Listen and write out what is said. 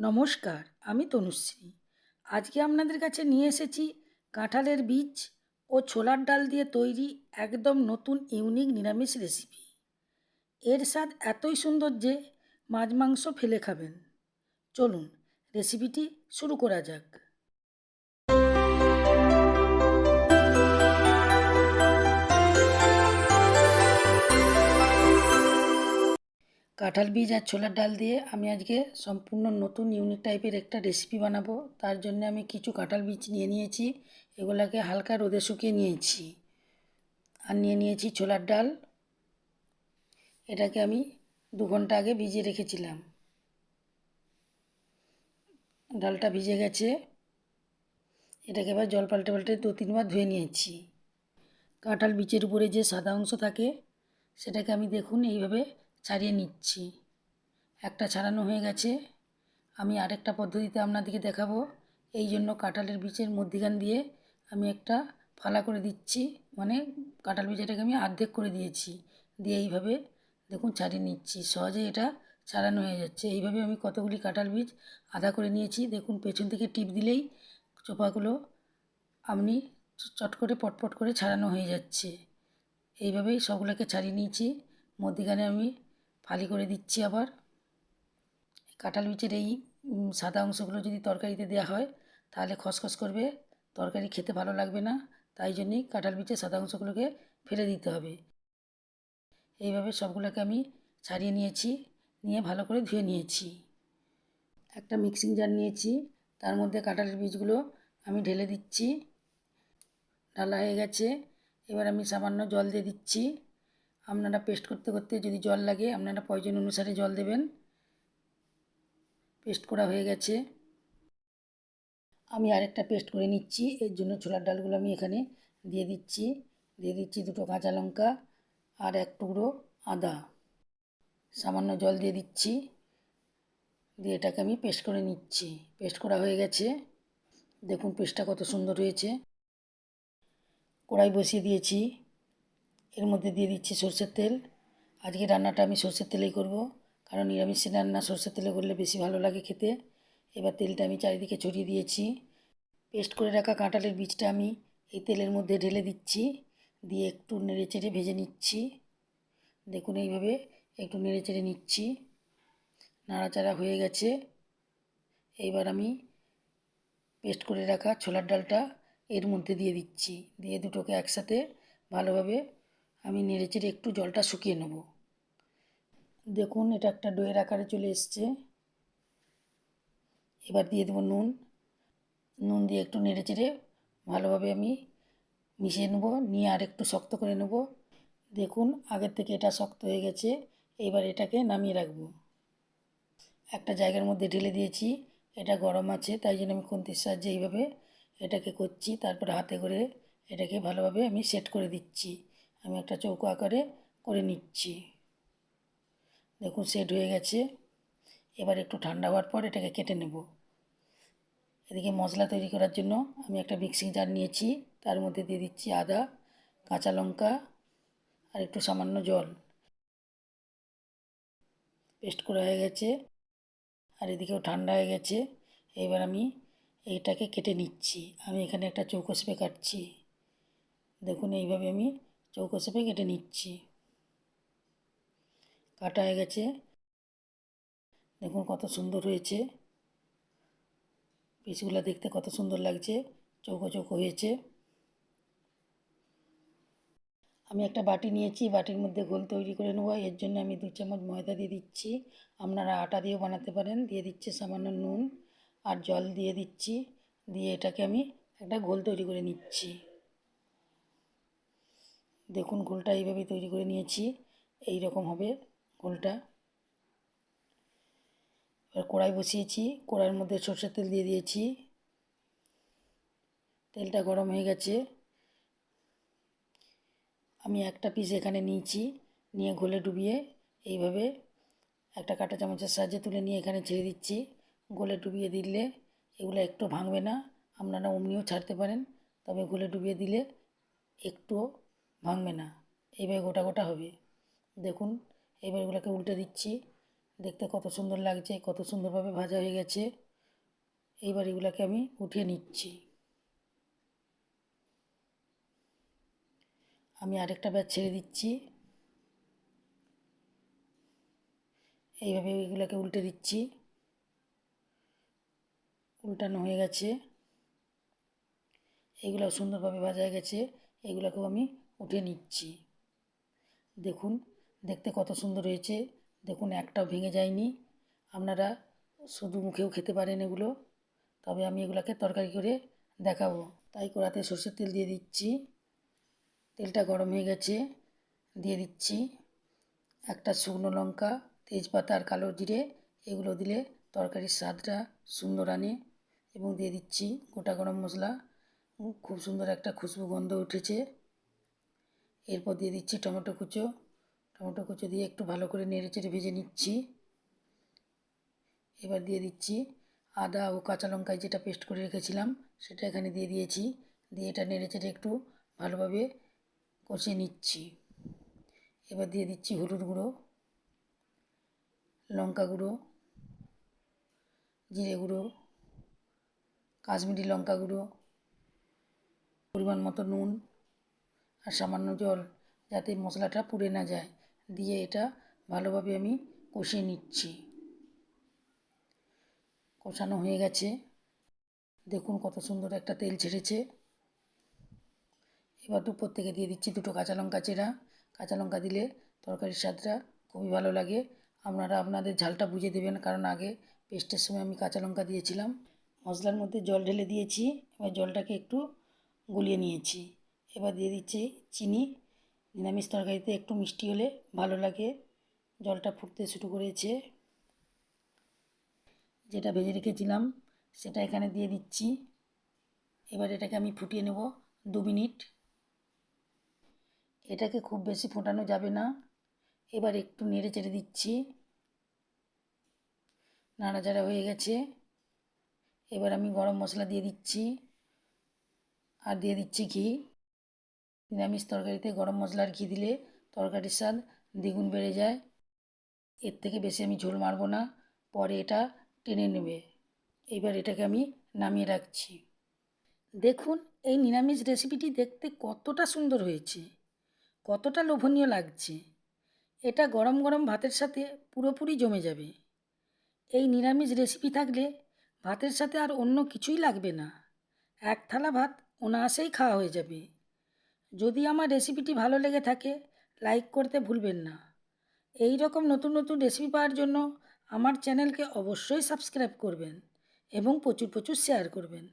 নমস্কার, আমি তনুশ্রী। আজকে আপনাদের কাছে নিয়ে এসেছি কাঁঠালের বীজ ও ছোলার ডাল দিয়ে তৈরি একদম নতুন ইউনিক নিরামিষ রেসিপি। এর স্বাদ এতই সুন্দর যে মাছ মাংস ফেলে খাবেন। চলুন, রেসিপিটি শুরু করা যাক। কাঁঠাল বীজ আর ছোলার ডাল দিয়ে আমি আজকে সম্পূর্ণ নতুন ইউনিক টাইপের একটা রেসিপি বানাবো। তার জন্য আমি কিছু কাঁঠাল বীজ নিয়ে নিয়েছি, এগুলাকে হালকা রোদে শুকিয়ে নিয়েছি। আর নিয়ে নিয়েছি ছোলার ডাল। এটাকে আমি দু ঘণ্টা আগে ভিজিয়ে রেখেছিলাম। ডালটা ভিজে গেছে। এটাকে এবার জল পাল্টে পাল্টে দু তিনবার ধুয়ে নিয়েছি। কাঁঠাল বীজের উপরে যে সাদা অংশ থাকে, সেটাকে আমি দেখুন এইভাবে ছাড়িয়ে নিচ্ছি। একটা ছাড়ানো হয়ে গেছে। আমি আরেকটা পদ্ধতিতে আপনাদেরকে দেখাবো। এই জন্য কাঁঠালের বীজের মধ্যিখান দিয়ে আমি একটা ফালা করে দিচ্ছি। মানে কাঁঠাল বীজটাকে আমি অর্ধেক করে দিয়েছি। দিয়ে এইভাবে দেখুন ছাড়িয়ে নিচ্ছি। সহজে এটা ছাড়ানো হয়ে যাচ্ছে। এইভাবে আমি কতগুলি কাঁঠাল বীজ আধা করে নিয়েছি। দেখুন পেছন থেকে টিপ দিলেই চোপাগুলো আপনি চট করে পটপট করে ছাড়ানো হয়ে যাচ্ছে। এইভাবেই সবগুলোকে ছাড়িয়ে নিয়েছি। মধ্যিখানে আমি ফালি করে দিচ্ছি আবার। কাঁঠাল বীজের এই সাদা অংশগুলো যদি তরকারিতে দেওয়া হয়, তাহলে খসখস করবে। তরকারি খেতে ভালো লাগবে না, তাই জন্যেই কাঁঠাল বীজের সাদা অংশগুলোকে ফেলে দিতে হবে। এইভাবে সবগুলোকে আমি ছাড়িয়ে নিয়েছি, নিয়ে ভালো করে ধুয়ে নিয়েছি। একটা মিক্সিং জার নিয়েছি, তার মধ্যে কাঁঠালের বীজগুলো আমি ঢেলে দিচ্ছি। ঢালা হয়ে গেছে, এবার আমি সামান্য জল দিয়ে দিচ্ছি। আপনারা পেস্ট করতে করতে যদি জল লাগে, আপনারা প্রয়োজন অনুসারে জল দেবেন। পেস্ট করা হয়ে গেছে। আমি আরেকটা পেস্ট করে নিচ্ছি। এর জন্য ছোলার ডালগুলো আমি এখানে দিয়ে দিচ্ছি। দিয়ে দিচ্ছি দুটো কাঁচা লঙ্কা আর এক টুকরো আদা। সামান্য জল দিয়ে দিচ্ছি। দিয়ে এটাকে আমি পেস্ট করে নিচ্ছি। পেস্ট করা হয়ে গেছে। দেখুন পেস্টটা কত সুন্দর হয়েছে। কড়াই বসিয়ে দিয়েছি। এর মধ্যে দিয়ে দিচ্ছি সর্ষের তেল। আজকে রান্নাটা আমি সর্ষের তেলেই করব, কারণ নিরামিষ রান্না সর্ষের তেলে করলে বেশি ভালো লাগে খেতে। এবার তেলটা আমি চারিদিকে ছড়িয়ে দিয়েছি। পেস্ট করে রাখা কাঁঠালের বীজটা আমি এই তেলের মধ্যে ঢেলে দিচ্ছি। দিয়ে একটু নেড়ে চেড়ে ভেজে নিচ্ছি। দেখুন এইভাবে একটু নেড়ে চেড়ে নিচ্ছি। নাড়াচাড়া হয়ে গেছে। এইবার আমি পেস্ট করে রাখা ছোলার ডালটা এর মধ্যে দিয়ে দিচ্ছি। দিয়ে দুটোকে একসাথে ভালোভাবে আমি নেড়ে চেড়ে একটু জলটা শুকিয়ে নেব। দেখুন, এটা একটা ডোয়ের আকারে চলে এসছে। এবার দিয়ে দেবো নুন। নুন দিয়ে একটু নেড়ে চেড়ে ভালোভাবে আমি মিশিয়ে নেব, নিয়ে আর একটু শক্ত করে নেব। দেখুন, আগের থেকে এটা শক্ত হয়ে গেছে। এবার এটাকে নামিয়ে রাখব। একটা জায়গার মধ্যে ঢেলে দিয়েছি। এটা গরম আছে, তাই জন্য আমি খুন্তির সাহায্যে এইভাবে এটাকে করছি। তারপরে হাতে করে এটাকে ভালোভাবে আমি সেট করে দিচ্ছি। আমি একটা চৌকো আকারে করে নিচ্ছি। দেখুন সেট হয়ে গেছে। এবার একটু ঠান্ডা হওয়ার পর এটাকে কেটে নেব। এদিকে মশলা তৈরি করার জন্য আমি একটা মিক্সিং জার নিয়েছি। তার মধ্যে দিয়ে দিচ্ছি আদা, কাঁচা লঙ্কা আর একটু সামান্য জল। পেস্ট করা হয়ে গেছে আর এদিকেও ঠান্ডা হয়ে গেছে। এবার আমি এইটাকে কেটে নিচ্ছি। আমি এখানে একটা চৌকো শেপে কাটছি। দেখুন, এইভাবে আমি চৌকো শেপে কেটে নিচ্ছি। কাটা হয়ে গেছে। দেখুন কত সুন্দর হয়েছে। পিসগুলো দেখতে কত সুন্দর লাগছে। চৌকো চৌকো হয়েছে। আমি একটা বাটি নিয়েছি, বাটির মধ্যে গোল তৈরি করে নেব। এর জন্য আমি দু চামচ ময়দা দিয়ে দিচ্ছি। আপনারা আটা দিয়েও বানাতে পারেন। দিয়ে দিচ্ছি সামান্য নুন আর জল দিয়ে দিচ্ছি। দিয়ে এটাকে আমি একটা গোল তৈরি করে নিচ্ছি। দেখুন গোলটা এইভাবে তৈরি করে নিয়েছি এই রকম হবে গোলটা। এবার কড়াই বসিয়েছি, কড়াইয়ের মধ্যে সর্ষের তেল দিয়ে দিয়েছি। তেলটা গরম হয়ে গেছে। আমি একটা পিস এখানে নিয়েছি, নিয়ে গোলে ডুবিয়ে এইভাবে একটা কাঁটা চামচের সাহায্যে তুলে নিয়ে এখানে ছেড়ে দিচ্ছি। গোলে ডুবিয়ে দিলে এগুলো একটু ভাঙবে না, আপনারা অমনিও ছাড়তে পারেন, তবে গোলে ডুবিয়ে দিলে একটুও ভাঙবে না। এইভাবে গোটা গোটা হবে। দেখুন, এবার এগুলোকে উল্টে দিচ্ছি। দেখতে কত সুন্দর লাগছে, কত সুন্দরভাবে ভাজা হয়ে গেছে। এইবার এগুলোকে আমি উঠিয়ে নিচ্ছি। আমি আরেকটা ব্যাচ ছেড়ে দিচ্ছি। এইভাবে এগুলোকে উল্টে দিচ্ছি। উল্টানো হয়ে গেছে। এগুলো সুন্দরভাবে ভাজা হয়ে গেছে। এগুলোকেও আমি উঠিয়ে নিচ্ছি। দেখুন, দেখতে কত সুন্দর হয়েছে। দেখুন, একটাও ভেঙে যায়নি। আপনারা শুধু মুখেও খেতে পারেন এগুলো। তবে আমি এগুলোকে তরকারি করে দেখাবো। তাই কড়াতে সর্ষের তেল দিয়ে দিচ্ছি। তেলটা গরম হয়ে গেছে, দিয়ে দিচ্ছি। একটা শুকনো লঙ্কা, তেজপাতা আর কালো জিরে, এগুলো দিলে তরকারির স্বাদটা সুন্দর আনে এবং দিয়ে দিচ্ছি গোটা গরম মশলা। খুব সুন্দর একটা খুশবু গন্ধ উঠেছে। এরপর দিয়ে দিচ্ছি টমেটো কুচো। টমেটো কুচো দিয়ে একটু ভালো করে নেড়ে চেড়ে ভেজে নিচ্ছি। এবার দিয়ে দিচ্ছি আদা ও কাঁচা লঙ্কায় যেটা পেস্ট করে রেখেছিলাম, সেটা এখানে দিয়ে দিয়েছি। দিয়ে এটা নেড়ে চেড়ে একটু ভালোভাবে কষে নিচ্ছি। এবার দিয়ে দিচ্ছি হলুদ গুঁড়ো, লঙ্কা গুঁড়ো, জিরে গুঁড়ো, কাশ্মীরি লঙ্কা গুঁড়ো, পরিমাণ মতো নুন আর সামান্য জল যাতে মশলাটা পুড়ে না যায়, দিয়ে এটা ভালোভাবে আমি কষিয়ে নিচ্ছি। কষানো হয়ে গেছে। দেখুন কত সুন্দর একটা তেল ছেড়েছে। এবার উপর থেকে দিয়ে দিচ্ছি দুটো কাঁচা লঙ্কা চেরা। কাঁচা লঙ্কা দিলে তরকারির স্বাদটা খুবই ভালো লাগে। আপনারা আপনাদের ঝালটা বুঝে দেবেন, কারণ আগে পেস্টের সময় আমি কাঁচা লঙ্কা দিয়েছিলাম। মশলার মধ্যে জল ঢেলে দিয়েছি। এবার জলটাকে একটু গুলিয়ে নিয়েছি। এবার দিয়ে দিচ্ছি চিনি। নিরামিষ তরকারিতে একটু মিষ্টি হলে ভালো লাগে। জলটা ফুটতে শুরু করেছে। যেটা ভেজে রেখেছিলাম, সেটা এখানে দিয়ে দিচ্ছি। এবার এটাকে আমি ফুটিয়ে নেব দু মিনিট। এটাকে খুব বেশি ফোটানো যাবে না। এবার একটু নেড়ে চেড়ে দিচ্ছি। নাড়াচাড়া হয়ে গেছে। এবার আমি গরম মশলা দিয়ে দিচ্ছি। আর দিয়ে দিচ্ছি ঘি। নিরামিষ তরকারিতে গরম মশলার ঘি দিলে তরকারির স্বাদ দ্বিগুণ বেড়ে যায়। এর থেকে বেশি আমি ঝোল মারবো না। পরে এটা টেনে নেবে। এবার এটাকে আমি নামিয়ে রাখছি। দেখুন, এই নিরামিষ রেসিপিটি দেখতে কতটা সুন্দর হয়েছে। কতটা লোভনীয় লাগছে। এটা গরম গরম ভাতের সাথে পুরোপুরি জমে যাবে। এই নিরামিষ রেসিপি থাকলে ভাতের সাথে আর অন্য কিছুই লাগবে না। এক থালা ভাত অনায়াসেই খাওয়া হয়ে যাবে। যদি আমার রেসিপিটি ভালো লেগে থাকে লাইক করতে ভুলবেন না। এই রকম নতুন নতুন রেসিপি পাওয়ার জন্য আমার চ্যানেলকে অবশ্যই সাবস্ক্রাইব করবেন এবং প্রচুর প্রচুর শেয়ার করবেন।